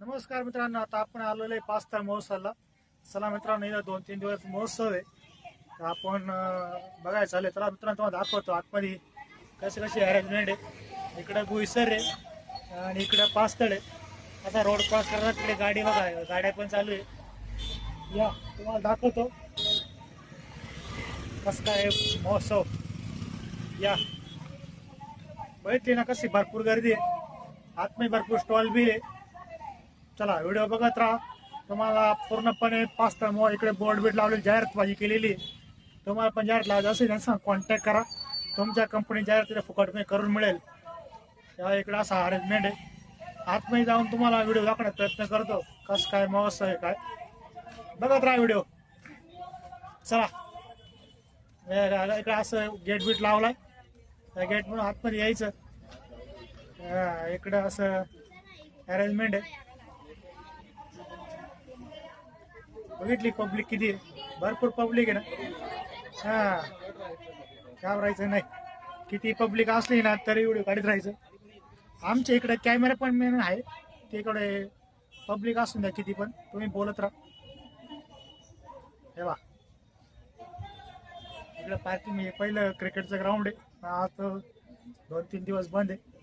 नमस्कार मित्रांनो आता आपण आलेलो आहे पाच तार महोत्सवाला. चला मित्रांनो दोन तीन दिवस महोत्सव आहे. तर आपण अं, बघायला चालू चला मित्रांनो तुम्हाला दाखवतो आतमध्ये. कशी कशी अरेंजमेंट आहे. इकडे गुईसर आहे आणि इकडे पाचतळ आहे. आता रोड क्रॉस करतात तिकडे गाडी बघा गाड्या पण चालू आहे. या तुम्हाला दाखवतो. कसं काय महोत्सव. या. बघितली ना कशी भरपूर गर्दी आहे. आतमध्ये भरपूर स्टॉल बी आहे. चला व्हिडिओ बघत राहा. तुम्हाला पूर्णपणे पाच टाइम इकडे बोर्ड बीड लावलेली जाहिरातबाजी केलेली तुम्हाला पण जाहिरात लावायची असेल त्यांना कॉन्टॅक्ट करा. तुमच्या कंपनी जाहिरातीला फुकट करून मिळेल. तेव्हा इकडे असा अरेंजमेंट आहे. आतमध्ये जाऊन तुम्हाला व्हिडिओ दाखवण्याचा प्रयत्न करतो. कसं काय मस्त आहे काय. बघत राहा व्हिडिओ. चला. इकडे असं गेट बीट लावलाय. त्या गेट म्हणून आतमध्ये यायचं. इकडं असं अरेंजमेंट आहे. बघितली पब्लिक किती आहे? भरपूर पब्लिक आहे ना? हा. घाबरायचं नाही. किती पब्लिक असली ना तरी व्हिडिओ काढत राहायचं. आमच्या इकडे कॅमेरा पण मेन आहे. तिकडे पब्लिक असून द्या किती पण. तुम्ही बोलत राहा. हे वा इकडे पार्किंग म्हणजे पहिलं क्रिकेटचं ग्राउंड आहे. आज दोन तीन दिवस बंद आहे.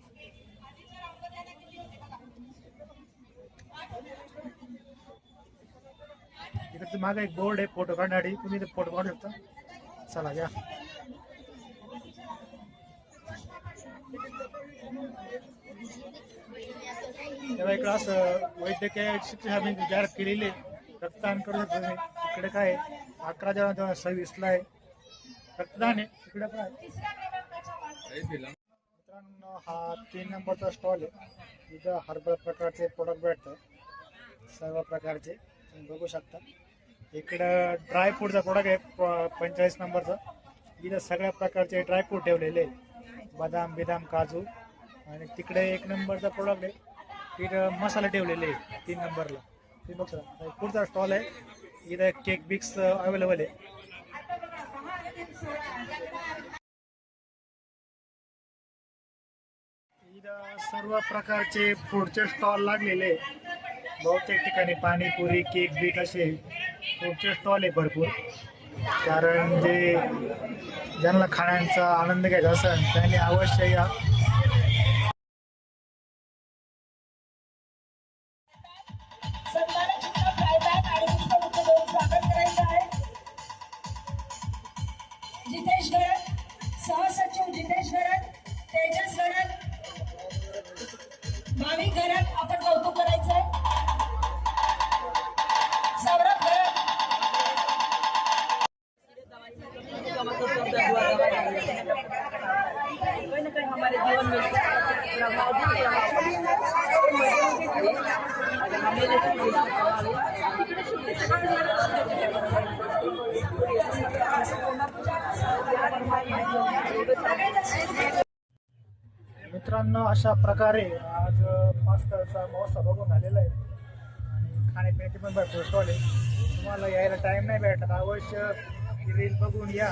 इकडे मागे एक बोर्ड आहे फोटो काढण्यासाठी तुम्ही ते फोटो काढू शकता चला या. तेव्हा इकडं असं वैद्यकीय शिक्षण जाहीर केलेली आहे. रक्तदान करू शकतो तुम्ही. इकडे काय आहे? अकरा जण सव्वीसला आहे. रक्तदान आहे. इकडे काय मित्रांनो हा तीन नंबरचा स्टॉल आहे. इथं हरभरा प्रकारचे प्रोडक्ट भेटतात. सर्व प्रकारचे. तुम्ही बघू शकता. इकडं ड्रायफ्रूटचा प्रोडक्ट आहे प- पंचेचाळीस नंबरचा. इथं सगळ्या प्रकारचे ड्रायफ्रूट ठेवलेले आहे बदाम बिदाम काजू. आणि तिकडे एक नंबरचा प्रोडक्ट आहे. इथं मसाला ठेवलेले आहे तीन नंबरला. तुम्ही बघता पुढचा स्टॉल आहे. इथं केक बिक्स अवेलेबल आहे. सर्व प्रकारचे फूडचे स्टॉल लागलेले आहे. बहुतेक ठिकाणी पाणीपुरी केक बीक असे खूपचे स्टॉल आहे भरपूर. कारण जे ज्यांना खाण्याचा आनंद घ्यायचा असेल त्यांनी अवश्य या. जितेश गरड सहसचिव जितेश गरड तेजस गरड भाविक गरड मित्रांनो अशा प्रकारे आज पास्ताचा महोत्सव बघून आलेला आहे. आणि खाण्यापिण्याचे पण भरपूर स्टॉल आहे. तुम्हाला यायला टाईम नाही भेटत. अवश्य रील बघून या.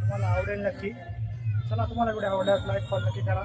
तुम्हाला आवडेल नक्की. चला तुम्हाला व्हिडिओ आवडल्यास लाईक फॉल नक्की करा.